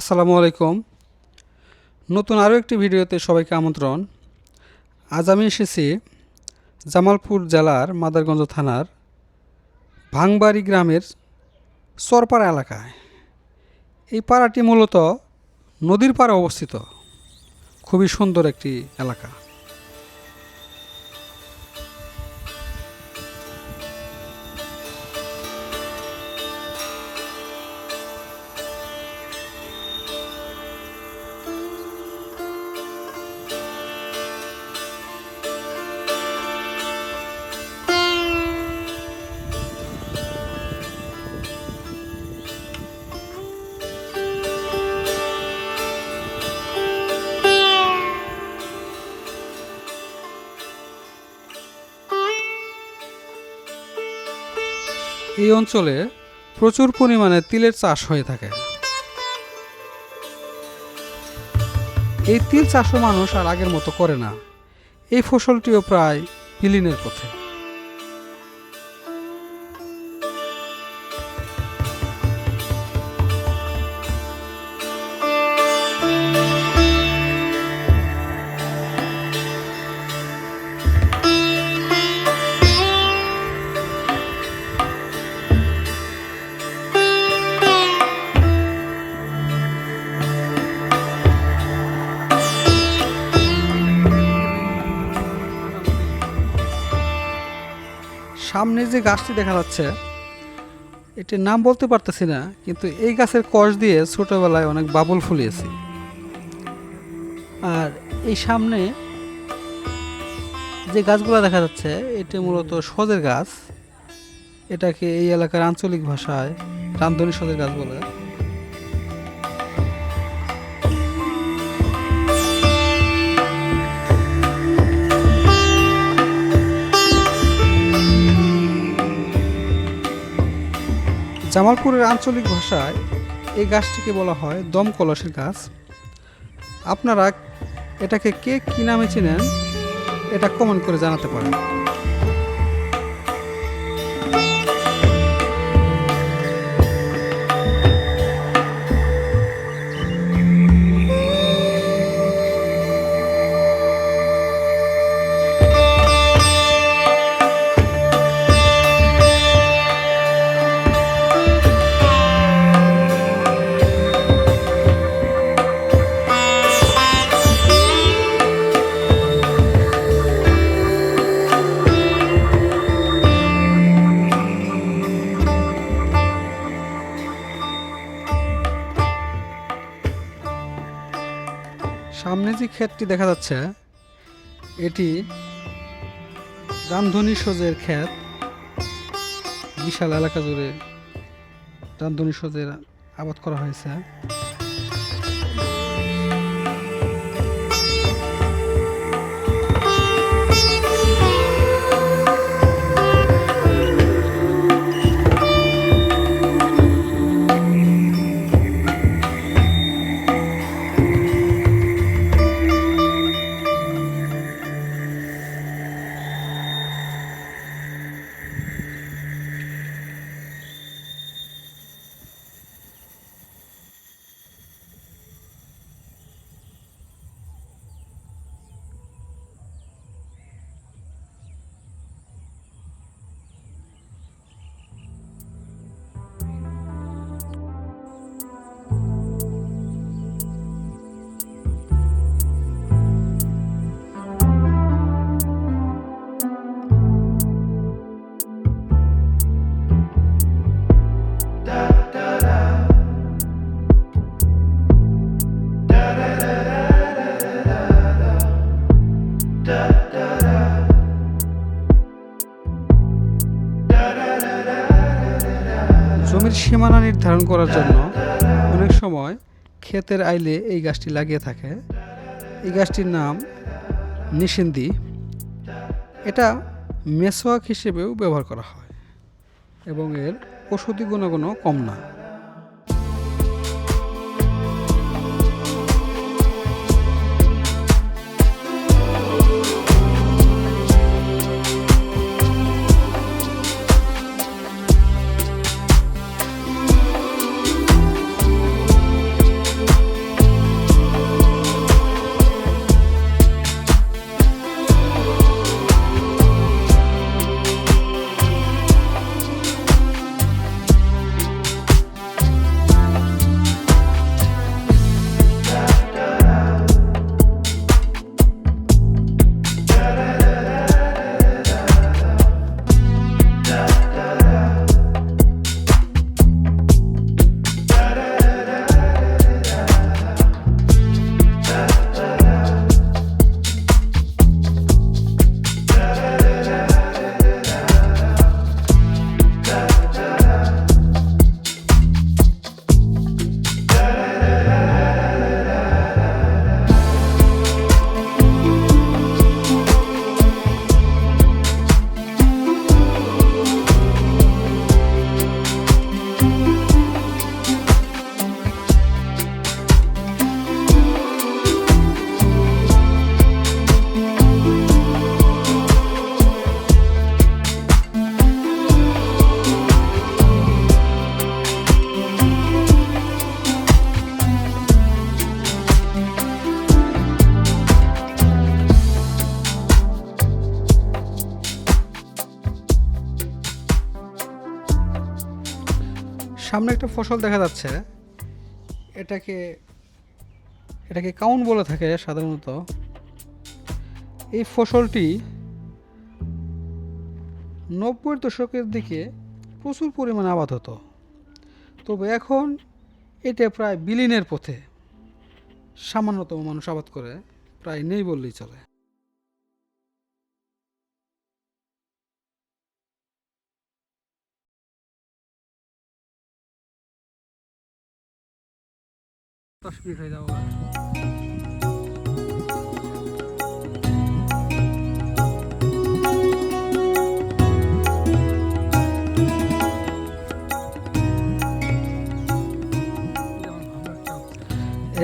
আসসালামু আলাইকুম। নতুন আরও একটি ভিডিওতে সবাইকে আমন্ত্রণ। আজ আমি এসেছি জামালপুর জেলার মাদারগঞ্জ থানার ভাংবাড়ি গ্রামের চরপাড়া এলাকায়। এই পাড়াটি মূলত নদীর পাড়ে অবস্থিত। খুবই সুন্দর একটি এলাকা। এই অঞ্চলে প্রচুর পরিমাণে তিলের চাষ হয়ে থাকে। এই তিল চাষও মানুষ আর আগের মতো করে না। এই ফসলটিও প্রায় বিলীনের পথে। সামনে যে গাছটি দেখা যাচ্ছে, এটির নাম বলতে পারতেছি না, কিন্তু এই গাছের কষ দিয়ে ছোটোবেলায় অনেক বাবুল ফুলিয়েছি। আর এই সামনে যে গাছগুলো দেখা যাচ্ছে, এটি মূলত সজের গাছ। এটাকে এই এলাকার আঞ্চলিক ভাষায় রামধনী সজের গাছ বলে। জামালপুরের আঞ্চলিক ভাষায় এই গাছটিকে বলা হয় দম কলসের গাছ। আপনারা এটাকে কে কী নামে চেনেন, এটা কমেন্ট করে জানাতে পারেন। সামনে যে ক্ষেতটি দেখা যাচ্ছে, এটি রামধনী সজের ক্ষেত, বিশাল এলাকা জুড়ে রামধনী সজের আবাদ করা হয়েছে। জমির সীমানা নির্ধারণ করার জন্য অনেক সময় ক্ষেতের আইলে এই গাছটি লাগিয়ে থাকে। এই গাছটির নাম নিশিন্দি এটা মেসোয়াক হিসেবেও ব্যবহার করা হয় এবং এর ওষুধি গুণাগুণও কম না। সামনে একটা ফসল দেখা যাচ্ছে। এটাকে এটাকে কাউন বলে থাকে সাধারণত। এই ফসলটি নব্বই দশকের দিকে প্রচুর পরিমাণে আবাদ হতো। তবে এখন এটা প্রায় বিলীনের পথে। সামান্যতম মানুষ আবাদ করে, প্রায় নেই বললেই চলে। হয়ে যাব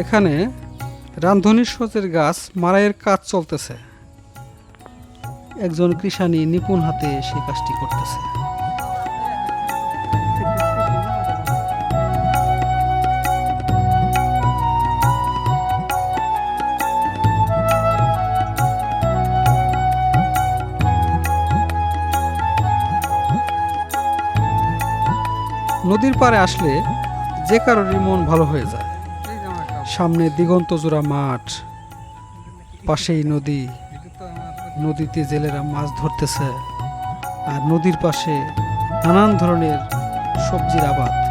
এখানে রান্ধনী সচের গাছ মারাইয়ের কাজ চলতেছে। একজন কৃষানি নিপুণ হাতে সেই কাজটি করতেছে। নদীর পাড়ে আসলে যে কারোরই মন ভালো হয়ে যায়। সামনে দিগন্ত জোড়া মাঠ, পাশেই নদী। নদীতে জেলেরা মাছ ধরতেছে আর নদীর পাশে নানান ধরনের সবজির আবাদ।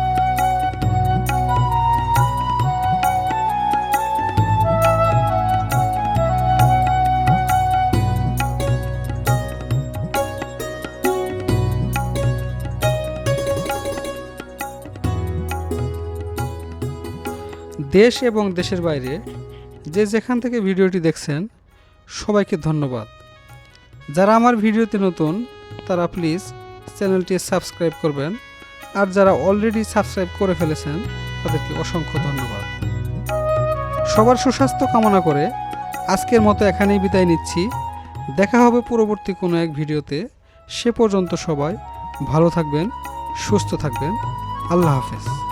দেশ এবং দেশের বাইরে যে যেখান থেকে ভিডিওটি দেখছেন, সবাইকে ধন্যবাদ। যারা আমার ভিডিওতে নতুন, তারা প্লিজ চ্যানেলটি সাবস্ক্রাইব করবেন। আর যারা অলরেডি সাবস্ক্রাইব করে ফেলেছেন, তাদেরকে অসংখ্য ধন্যবাদ। সবার সুস্বাস্থ্য কামনা করে আজকের মতো এখানেই বিদায় নিচ্ছি। দেখা হবে পরবর্তী কোনো এক ভিডিওতে। সে পর্যন্ত সবাই ভালো থাকবেন, সুস্থ থাকবেন। আল্লাহ হাফেজ।